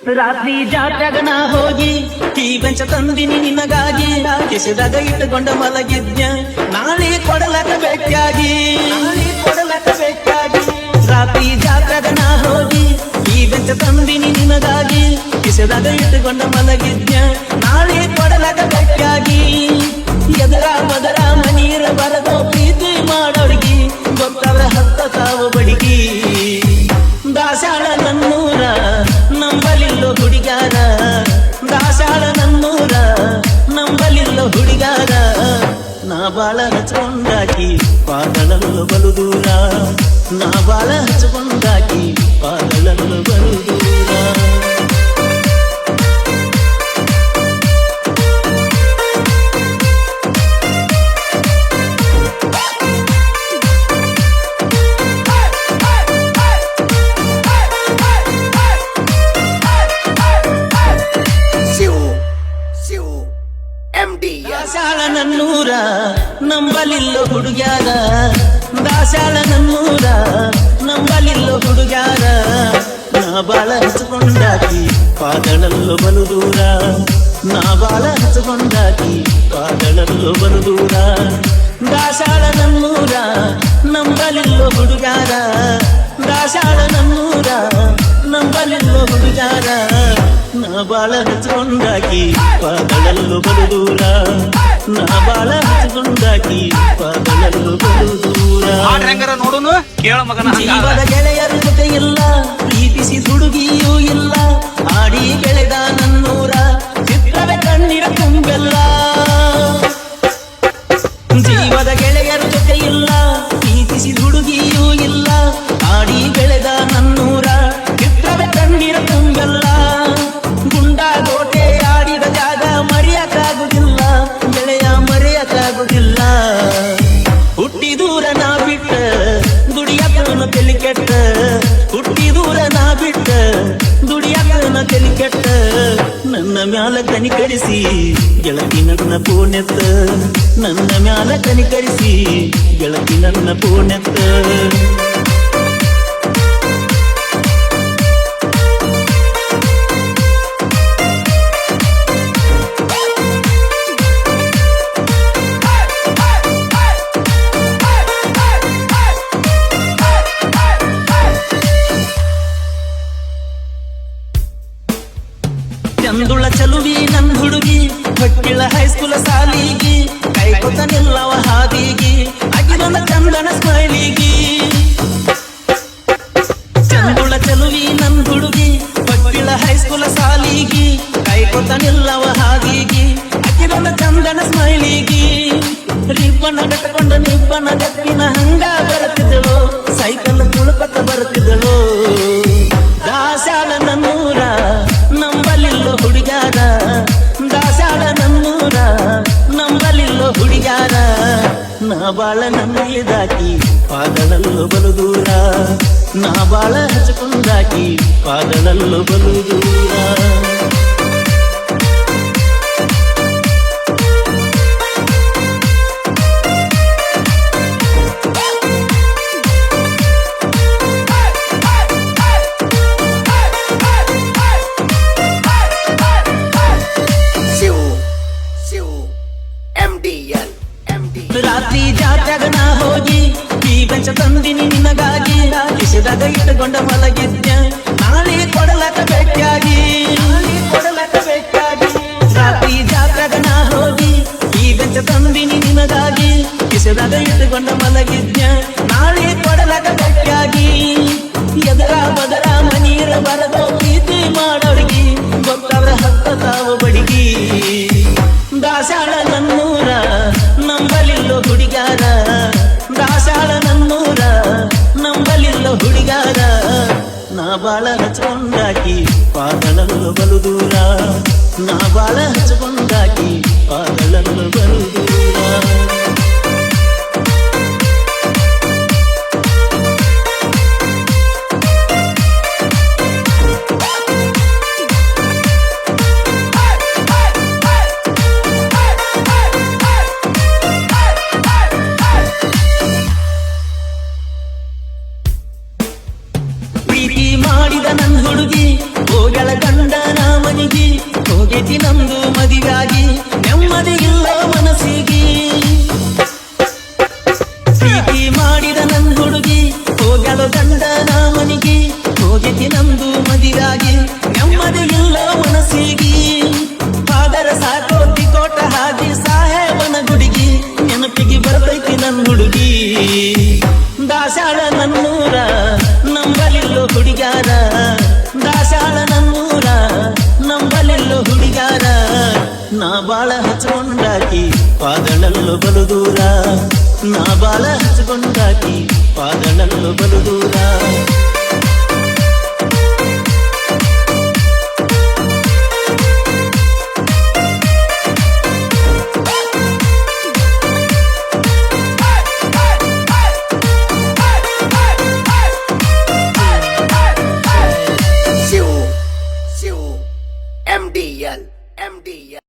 ರಾತ್ರಿ ಜಾತ್ರೆಗ ನಾ ಹೋಗಿ, ಈ ಬೆಂಚ ತಂದಿನಿ ನಿನಗಾಗಿ. ಕಿಸಿದಾಗ ಇಟ್ಟುಕೊಂಡ ಮಲಗಿದ್ಯ ನಾಳೆ ಕೊಡಲಕ ಬೇಕಾಗಿ. ನಾಳೆ ಕೊಡಲಕ ಬೇಕಾಗಿ. ರಾತ್ರಿ ಜಾತ್ರೆಗ ನಾ ಹೋಗಿ, ಈ ಬೆಂಚ ತಂದಿನಿ ನಿನಗಾಗಿ. ಕಿಸಿದಾಗ ಇಟ್ಟುಕೊಂಡ ಮಲಗಿದ್ಯ ನಾ ಬಾಳ ಹಚ್ಕೊಂಡಾಕಿ ಪಾದಳಲ್ಲು ಬಲು ದೂರ ನಾ ಬಾಳ ನಂಬಲಿಲ್ಲೋ ಹುಡುಗ್ಯಾರ ದಾಸಾಳ ನನ್ನೂರ ನಂಬಲಿಲ್ಲೋ ಹುಡುಗ್ಯಾರ ನಾ ಬಾಳ ಹಚ್ಕೊಂಡಾಕಿ ಪಾದಳಲ್ಲೋ ಬಲು ದೂರ ನಾ ಬಾಳ ಹಚ್ಕೊಂಡಾಕಿ ಪಾದಳಲ್ಲೋ ಬಲು ದೂರ ದಾಸಾಳ ನನ್ನೂರ ನಂಬಲಿಲ್ಲೋ ಹುಡುಗ್ಯಾರ ದಾಸಾಳ ನನ್ನೂರ ನಂಬಲಿಲ್ಲೋ ಹುಡುಗ್ಯಾರ ನಾ ಬಾಳ ಹಚ್ಕೊಂಡಾಕಿ ಪಾದಳಲ್ಲೂ ಬಲು ದೂರ ನಾ ಬಾಳ ಹಚ್ಕೊಂಡಾಕಿ ಪಾದಳಲ್ಲೂ ಬಲು ದೂರ ಹೆಂಗಾರ ನೋಡುನು? ಕೇಳ ಮಗನ ಜೀವದ ಗೆಳೆಯರ ಜೊತೆ ಇಲ್ಲ ಪ್ರೀತಿಸಿ ಹುಡುಗಿಯೂ ಇಲ್ಲ ಆಡಿ ಬೆಳೆದ ನನ್ನೂರ ಚಿತ್ರವೇ ಕಣ್ಣಿರ ತುಂಬೆಲ್ಲ. ಜೀವದ ಗೆಳೆಯರ ಜೊತೆ ಇಲ್ಲ ಪ್ರೀತಿಸಿ ಹುಡುಗಿಯೂ ಇಲ್ಲ ಆಡಿ ಬೆಳೆದ ನನ್ನೂರ ಚಿತ್ರವೇ ಕಣ್ಣಿರ ತುಂಬೆಲ್ಲ. ಮ್ಯಾಲ ಕನಿಕರಿಸಿ ಗೆಳತಿ ನನ್ನ ಪೂನೆತ್ತ. ನನ್ನ ಮ್ಯಾಲ ಕನಿಕರಿಸಿ ಗೆಳತಿ ನನ್ನ ಪೂನೆತ್ತ. ಹೊಟ್ಟಿಳ ಹೈಸ್ಕೂಲ ಸಾಲಿಗಿ ಕೈಕೊತ ನಿಲ್ಲವ ಹಾದಿಗಿ ಅಗಿದೊಂದ ಚಂದನ ಸ್ಮೈಲಿಗಿ. ಚಂದುಳ ಚಲುವಿ ನನ್ ಹುಡುಗಿ ಹೊಟ್ಟಿಳ ಹೈಸ್ಕೂಲ ಸಾಲಿಗಿ ಕೈಕೊತ ನಿಲ್ಲವ ಹಾದಿಗಿ ಅಗಿದೊಂದ ಚಂದನ ಸ್ಮೈಲಿಗಿ. ರಿಬ್ಬನ ಕಟ್ಕೊಂಡ ನಿಬ್ಬನ ಗಪ್ಪಿನ ಬಾಳ ನಂಬಿದಾಕಿ ಪಾದಳಲ್ಲೂ ಬಲು ದೂರ ನಾ ಬಾಳ ಹಚ್ಕೊಂಡಾಕಿ ಪಾದಳಲ್ಲೂ ಬಲು ದೂರ ತಂದಿನಿ ನಿನಗಾಗಿ ಕಿಸಿದಾಗ ಇಟ್ಟುಕೊಂಡ ಮಲಗಿದ್ದೆ. ಬರುದೂರ ನಾ ಬಾಳ ಹಚ್ಕೊಂಡಾಕಿ ಪಾದಳಗಳು ಬರುದೂರ ಮಾಡಿದ ನನ್ನ ಹುಡುಗಿ ಅವನಿಗೆ ಹೋಗೈತಿ ನಮ್ದು ಮದುವಾಗಿ ನೆಮ್ಮದಿಗೆ ಬಲುದೂರ ನಾ ಬಾಲ ಹಚ್ಚಿಕೊಂಡಾಕಿ ಪಾದಳಲ್ಲೂ ಬಲುದೂರ